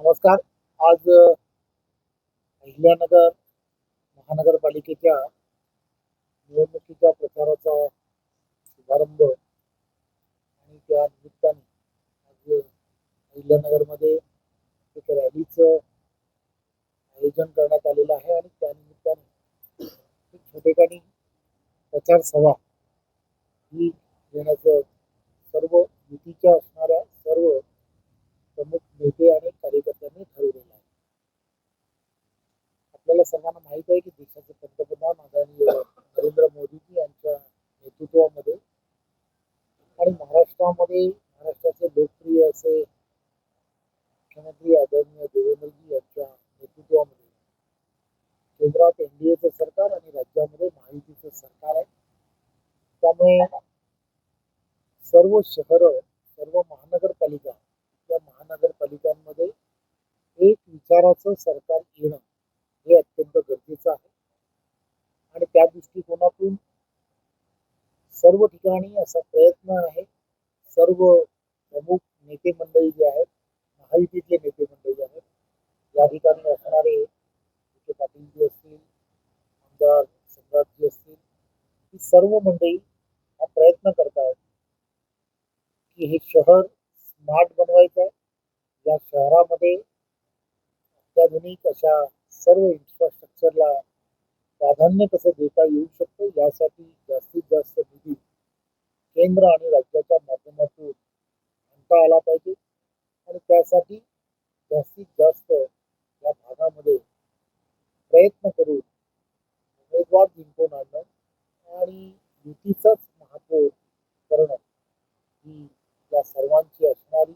नमस्कार. आज अहिल्यानगर महानगरपालिकेच्या निवडणुकीच्या प्रचाराचा शुभारंभ आणि त्या निमित्ताने आज अहिल्यानगरमध्ये एक रॅलीचं आयोजन करण्यात आलेलं आहे आणि त्या निमित्ताने छोटेखानी प्रचार सभा ही घेण्याचं सर्व युतीच्या असणाऱ्या सर्व प्रमुख नेते आणि कार्यकर्त्यांनी ठरवलेलं आहे आपल्याला सर्वांना माहीत आहे की देशाचे पंतप्रधान आदरणीय नरेंद्र मोदीजी यांच्या नेतृत्वामध्ये आणि महाराष्ट्रामध्ये महाराष्ट्राचे लोकप्रिय असे मुख्यमंत्री आदरणीय देवेंद्रजी यांच्या नेतृत्वामध्ये केंद्रात एनडीएचं सरकार आणि राज्यामध्ये महायुतीचं सरकार आहे. त्यामुळे सर्व शहर सर्व महानगरपालिका त्या महानगरपालिकांमध्ये एक विचाराचं सरकार येणं हे अत्यंत गरजेचं आहे. आणि त्या दृष्टिकोनातून सर्व ठिकाणी असा प्रयत्न आहे सर्व प्रमुख नेते मंडळी जे आहेत महायुतीतले नेते मंडळी आहेत या ठिकाणी असणारे विखे पाटीलजी असतील आमदार सम्राटजी असतील ही सर्व मंडळी हा प्रयत्न करतायत की हे शहर स्मार्ट बनवायचं आहे. या शहरामध्ये अत्याधुनिक अशा सर्व इन्फ्रास्ट्रक्चरला प्राधान्य कसं देता येऊ शकतं यासाठी जास्तीत जास्त निधी केंद्र आणि राज्याच्या माध्यमातून आणता आला पाहिजे. आणि त्यासाठी जास्तीत जास्त या भागामध्ये प्रयत्न करून उमेदवार जिंकून आणणं आणि युतीचाच महापौर करणं ही या सर्वांची असणारी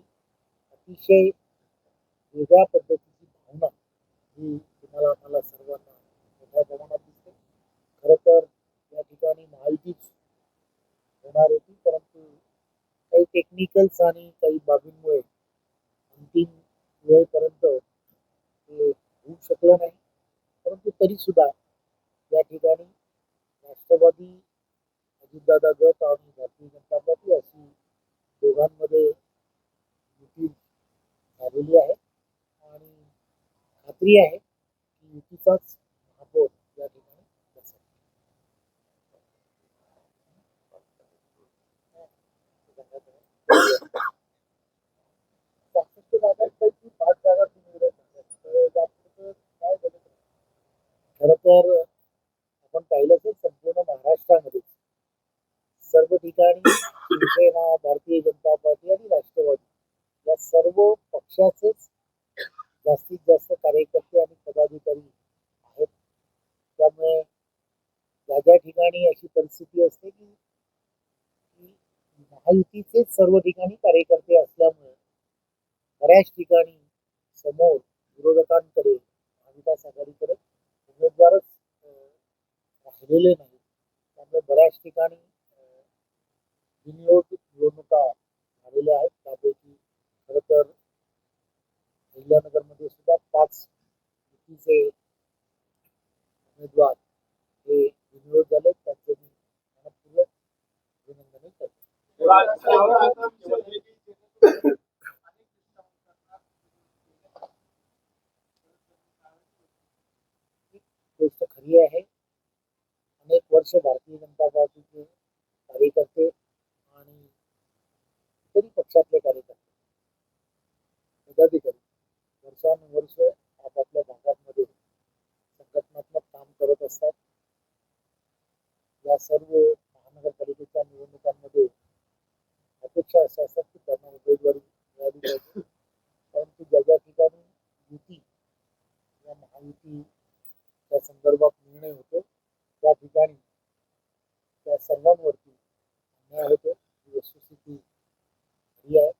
अतिशय वेगळ्या पद्धतीची भावना ही तुम्हाला आम्हाला सर्वांना मोठ्या प्रमाणात दिसते. खरं तर या ठिकाणी महायुतीच होणार होती परंतु काही टेक्निकल्स आणि काही बाबींमुळे अंतिम वेळेपर्यंत ते होऊ शकलं नाही. परंतु तरी सुद्धा या ठिकाणी राष्ट्रवादी अजितदादा गट आणि भारतीय जनता पार्टी अशी दोघांमध्ये युती झालेली आहे. आणि खात्री आहे की युतीचाच महापौर या ठिकाणी बसेल पासष्ट जागांपैकी पाच जागा तुम्ही निवडत आहात. तर यापुढचं काय झालं? खरं तर आपण पाहिलं तर संपूर्ण महाराष्ट्रामध्ये सर्व ठिकाणी शिवसेना भारतीय जनता पार्टी आणि राष्ट्रवादी या सर्व पक्षाचेच जास्तीत जास्त कार्यकर्ते आणि पदाधिकारी आहेत. त्यामुळे ज्या ज्या ठिकाणी अशी परिस्थिती असते की की महायुतीचेच सर्व ठिकाणी कार्यकर्ते असल्यामुळे बऱ्याच ठिकाणी समोर विरोधकांकडे महाविकास आघाडीकडे उमेदवारच राहिलेले नाही त्यामुळे बऱ्याच ठिकाणी अं, निवडणुका झालेल्या आहेत. त्यापैकी खरं तर अहिल्यानगरमध्ये सुद्धा पाच युतीचे उमेदवार हे बिनविरोध झाले त्यांचे मी मनपूर्वक अभिनंदन करतो गोष्ट खरी आहे पक्ष भारतीय जनता पार्टीचे कार्यकर्ते आणि इतरही पक्षातले कार्यकर्ते. पदाधिकारी वर्षानुवर्ष आपापल्या भागांमध्ये संघटनात्मक काम करत असतात. या सर्व महानगरपालिकेच्या निवडणुकांमध्ये अपेक्षा अशा असतात की त्यांना उमेदवारी मिळाली पाहिजे. परंतु ज्या ज्या ठिकाणी युती या महायुती त्या संदर्भात निर्णय होतो त्या ठिकाणी त्या सर्वांवरती अन्याय होतो. ही वस्तुस्थिती खरी आहे.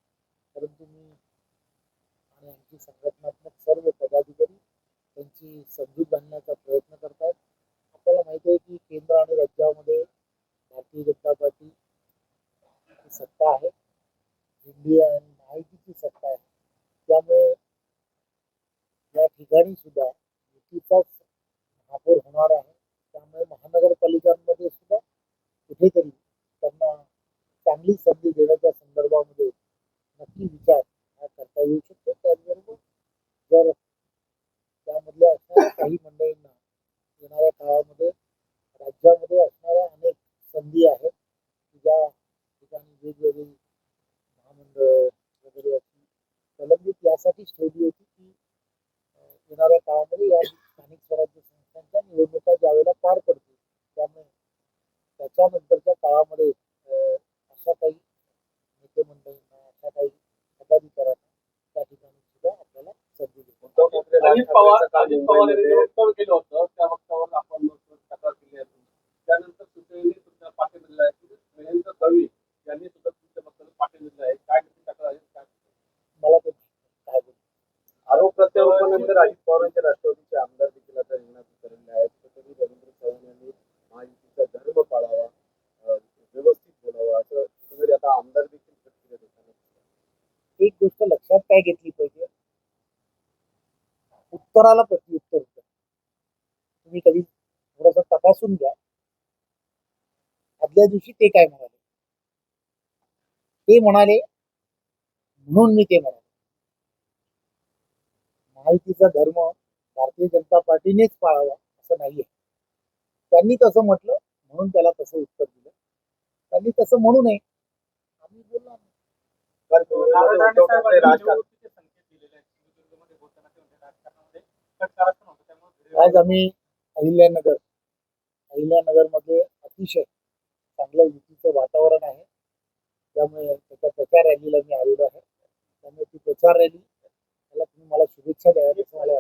परंतु मी आणि आमची संघटनात्मक सर्व पदाधिकारी त्यांची समजूत आणण्याचा प्रयत्न करतात आपल्याला माहिती आहे की केंद्र आणि राज्यामध्ये भारतीय जनता पार्टी सत्ता आहे. इंडिया आणि महायुतीची सत्ता आहे. त्यामुळे या ठिकाणी सुद्धा युतीचाच महापौर होणार आहे. त्यामुळे महानगरपालिकांमध्ये कुठेतरी त्यांना चांगली संधी देण्याच्या संदर्भामध्ये नक्की विचार हा करता येऊ शकतो. त्याचबरोबर जर त्यामधल्या असणाऱ्या काही मंडळींना येणाऱ्या काळामध्ये राज्यामध्ये असणाऱ्या अनेक संधी आहेत की ज्या ठिकाणी वेगवेगळी महामंडळ वगैरे अशी प्रलंबित यासाठीच ठेवली होती की येणाऱ्या काळामध्ये या स्थानिक स्वराज्य संस्थांच्या निवडणुका ज्यावेळेला पार पडतील त्यामुळे त्याच्यानंतरच्या काळामध्ये अशा काही नेते मंडळींना अशा काही पदाधिकाऱ्यांना त्या ठिकाणी सुद्धा आपल्याला संधी देतो उद्धव ठाकरे काय घेतली पाहिजे. उत्तराला प्रत्युत्तर उत्तर तुम्ही कधी थोडस तपासून घ्या. आदल्या दिवशी ते काय म्हणाले? ते म्हणाले म्हणून मी ते म्हणाले. महायुतीचा धर्म भारतीय जनता पार्टीनेच पाळावा असं नाहीये. त्यांनी तसं म्हटलं म्हणून त्याला तसं उत्तर दिलं. त्यांनी तसं म्हणू नये. आम्ही बोललो नाही. आज आम्ही अहिल्यानगर अहिल्यानगरमध्ये अतिशय चांगलं युतीचं वातावरण आहे. त्यामुळे त्याच्या प्रचार रॅलीला मी आलेलो आहे. त्यामुळे ती प्रचार रॅली त्याला तुम्ही मला शुभेच्छा द्या. मला